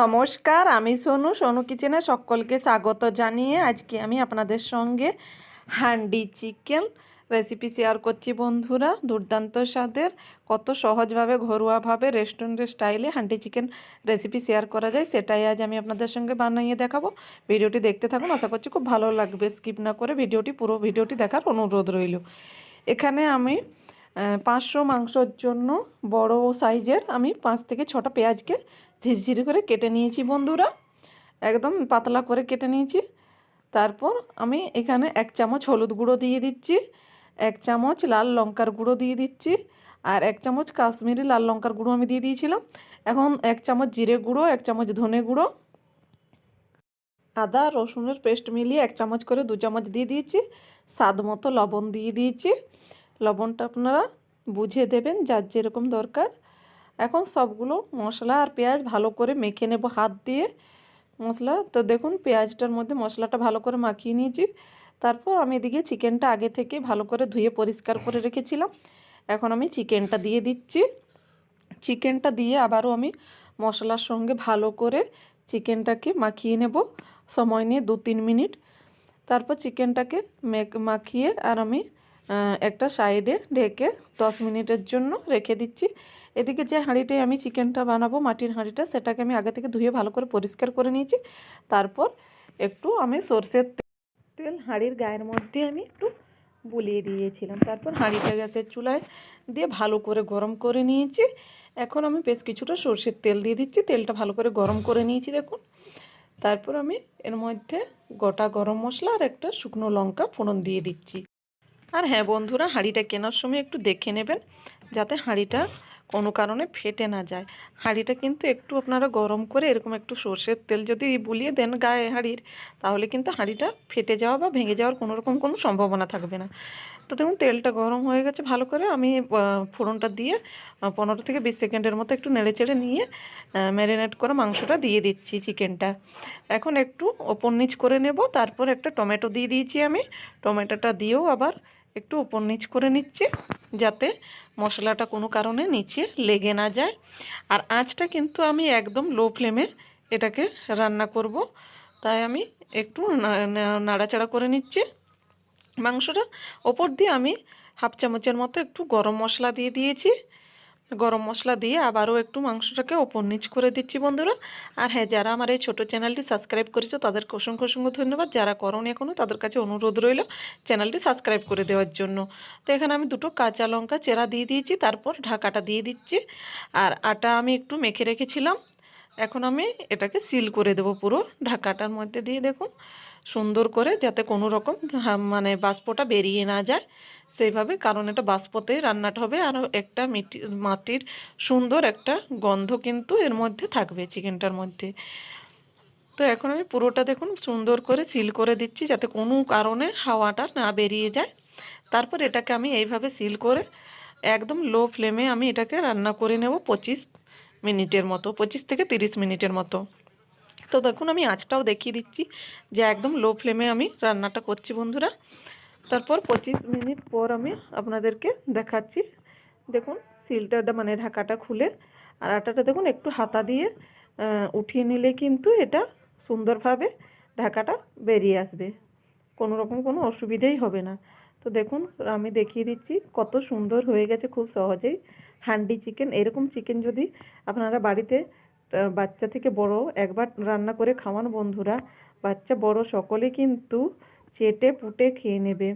নমস্কার, আমি সোনু। সোনু কিচেনে সকলকে স্বাগত জানিয়ে আজকে আমি আপনাদের সঙ্গে হান্ডি চিকেন রেসিপি শেয়ার করছি বন্ধুরা। দুর্দান্ত স্বাদের, কত সহজভাবে, ঘরোয়াভাবে, রেস্টুরেন্টের স্টাইলে হান্ডি চিকেন রেসিপি শেয়ার করা যায়, সেটাই আজ আমি আপনাদের সঙ্গে বানিয়ে দেখাবো। ভিডিওটি দেখতে থাকুন, আশা করছি খুব ভালো লাগবে। স্কিপ না করে ভিডিওটি, পুরো ভিডিওটি দেখার অনুরোধ রইল। এখানে আমি পাঁচশো মাংসর জন্য বড় সাইজের আমি পাঁচ থেকে ছটা পেঁয়াজকে ঝিরঝিরি করে কেটে নিয়েছি বন্ধুরা। একদম পাতলা করে কেটে নিয়েছি। তারপর আমি এখানে এক চামচ হলুদ গুঁড়ো দিয়ে দিচ্ছি, এক চামচ লাল লঙ্কার গুঁড়ো দিয়ে দিচ্ছি, আর এক চামচ কাশ্মীরি লাল লঙ্কার গুঁড়ো আমি দিয়ে দিয়েছিলাম। এখন এক চামচ জিরে গুঁড়ো, এক চামচ ধনে গুঁড়ো, আদা, রসুনের পেস্ট মিলিয়ে এক চামচ করে দু চামচ দিয়ে দিয়েছি, স্বাদ মতো লবণ দিয়ে দিয়েছি। লবণটা আপনারা বুঝে দেবেন যার যেরকম দরকার। এখন সবগুলো মশলা আর পেঁয়াজ ভালো করে মেখে নেব হাত দিয়ে মশলা। তো দেখুন, পেঁয়াজটার মধ্যে মশলাটা ভালো করে মাখিয়ে নিয়েছি। তারপর আমি এদিকে চিকেনটা আগে থেকে ভালো করে ধুয়ে পরিষ্কার করে রেখেছিলাম। এখন আমি চিকেনটা দিয়ে দিচ্ছি। চিকেনটা দিয়ে আবারও আমি মশলার সঙ্গে ভালো করে চিকেনটাকে মাখিয়ে নেব। সময় নিয়ে দু তিন মিনিট। তারপর চিকেনটাকে মাখিয়ে আর আমি একটা সাইডে ঢেকে দশ মিনিটের জন্য রেখে দিচ্ছি। এদিকে যে হাঁড়িটায় আমি চিকেনটা বানাবো, মাটির হাঁড়িটা, সেটাকে আমি আগে থেকে ধুয়ে ভালো করে পরিষ্কার করে নিয়েছি। তারপর একটু আমি সর্ষের তেল হাঁড়ির গায়ের মধ্যে আমি একটু বুলিয়ে দিয়েছিলাম। তারপর হাঁড়িটা গ্যাসের চুলায় দিয়ে ভালো করে গরম করে নিয়েছি। এখন আমি বেশ কিছুটা সর্ষের তেল দিয়ে দিচ্ছি। তেলটা ভালো করে গরম করে নিয়েছি, দেখুন। তারপর আমি এর মধ্যে গোটা গরম মশলা আর একটা শুকনো লঙ্কা ফোড়ন দিয়ে দিচ্ছি। আর হ্যাঁ বন্ধুরা, হাঁড়িটা কেনার সময় একটু দেখে নেবেন, যাতে হাঁড়িটা কোনো কারণে ফেটে না যায়। হাঁড়িটা কিন্তু একটু আপনারা গরম করে এরকম একটু সর্ষের তেল যদি বুলিয়ে দেন গায়ে হাঁড়ির, তাহলে কিন্তু হাঁড়িটা ফেটে যাওয়া বা ভেঙে যাওয়ার কোনো রকম কোনো সম্ভাবনা থাকবে না। তো দেখুন, তেলটা গরম হয়ে গেছে ভালো করে, আমি ফোড়নটা দিয়ে পনেরো থেকে বিশ সেকেন্ডের মতো একটু নেড়ে চেড়ে নিয়ে ম্যারিনেট করে মাংসটা দিয়ে দিচ্ছি চিকেনটা। এখন একটু ওপর নিচ করে নেব, তারপর একটা টমেটো দিয়ে দিয়েছি আমি। টমেটোটা দিয়েও আবার একটু উপর নিচ করে নিচ্ছি, যাতে মশলাটা কোনো কারণে নিচে লেগে না যায়। আর আঁচটা কিন্তু আমি একদম লো ফ্লেমে এটাকে রান্না করব। তাই আমি একটু নাড়াচাড়া করে নিচ্ছি। মাংসটা ওপর দিয়ে আমি হাফ চামচের মতো একটু গরম মশলা দিয়ে দিয়েছি। গরম মশলা দিয়ে আবারও একটু মাংসটাকে ওপর নিচ করে দিচ্ছি বন্ধুরা। আর হ্যাঁ যারা আমার এই ছোটো চ্যানেলটি সাবস্ক্রাইব করেছ, তাদেরকে অসংখ্য অসংখ্য ধন্যবাদ। যারা করনি এখনও তাদের কাছে অনুরোধ রইল চ্যানেলটি সাবস্ক্রাইব করে দেওয়ার জন্য। তো এখানে আমি দুটো কাঁচা লঙ্কা চেরা দিয়ে দিয়েছি, তারপর ঢাকাটা দিয়ে দিচ্ছি। আর আটা আমি একটু মেখে রেখেছিলাম। এখন আমি এটাকে সিল করে দেবো পুরো ঢাকাটার মধ্যে দিয়ে। দেখুন, সুন্দর করে যাতে কোনো রকম মানে বাষ্পটা বেরিয়ে না যায়। সেইভাবে কারণ এটা বাষ্পতেই রান্নাটা হবে। আর একটা মিটি, মাটির সুন্দর একটা গন্ধ কিন্তু এর মধ্যে থাকবে চিকেনটার মধ্যে। তো এখন আমি পুরোটা দেখুন সুন্দর করে সিল করে দিচ্ছি যাতে কোনো কারণে হাওয়াটা না বেরিয়ে যায়। তারপর এটাকে আমি এইভাবে সিল করে একদম লো ফ্লেমে আমি এটাকে রান্না করে নেব পঁচিশ মিনিটের মতো, পঁচিশ থেকে তিরিশ মিনিটের মতো। তো দেখুন আমি আঁচটাও দেখিয়ে দিচ্ছি যে একদম লো ফ্লেমে আমি রান্নাটা করছি বন্ধুরা। তারপর পঁচিশ মিনিট পর আমি আপনাদেরকে দেখাচ্ছি। দেখুন, সিলটা মানে ঢাকাটা খুলে, আর আটাটা দেখুন একটু হাতা দিয়ে উঠিয়ে নিলে কিন্তু এটা সুন্দরভাবে ঢাকাটা বেরিয়ে আসবে। কোনো রকম কোনো অসুবিধেই হবে না। তো দেখুন, আমি দেখিয়ে দিচ্ছি কত সুন্দর হয়ে গেছে খুব সহজেই। হান্ডি চিকেন, এরকম চিকেন যদি আপনারা বাড়িতে বাচ্চা থেকে বড় একবার রান্না করে খাওয়ান বন্ধুরা, বাচ্চা বড় সকলে কিন্তু চেটে পুটে খেয়ে নেবে।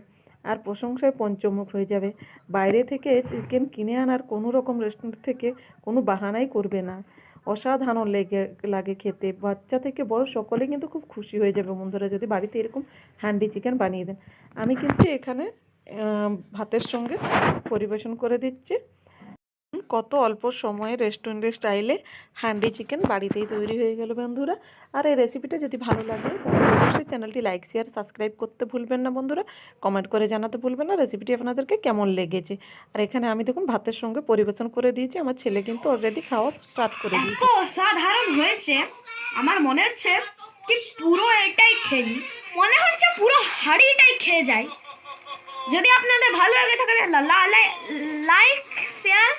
আর প্রশংসায় পঞ্চমুখ হয়ে যাবে। বাইরে থেকে চিকেন কিনে আনার কোনো রকম রেস্টুরেন্ট থেকে কোনো বাহানাই করবে না। অসাধারণ লেগে, লাগে খেতে। বাচ্চা থেকে বড় সকলে কিন্তু খুব খুশি হয়ে যাবে বন্ধুরা যদি বাড়িতে এরকম হ্যান্ডি চিকেন বানিয়ে দেন। আমি কিন্তু এখানে ভাতের সঙ্গে পরিবেশন করে দিচ্ছি। কত অল্প সময়ে রেস্টুরেন্টের স্টাইলে হ্যান্ডি চিকেন বাড়িতেই তৈরি হয়ে গেল বন্ধুরা। আর এই রেসিপিটা যদি ভালো লাগে অবশ্যই চ্যানেলটি লাইক শেয়ার সাবস্ক্রাইব করতে ভুলবেন না বন্ধুরা। কমেন্ট করে জানাতে ভুলবেন না রেসিপিটি আপনাদেরকে কেমন লেগেছে। আর এখানে আমি দেখুন ভাতের সঙ্গে পরিবেশন করে দিয়েছি। আমার ছেলে কিন্তু অলরেডি খাওয়া স্টার্ট করে দিয়েছে। এত অসাধারণ হয়েছে। আমার মনে হচ্ছে কি পুরো এটাই নিই। মনে হচ্ছে পুরো হাড়িটাই খেয়ে যায় যদি আপনাদের ভালো লাগে থাকে লাইক শেয়ার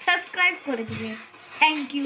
সাবস্ক্রাইব করে দিবে থ্যাংক ইউ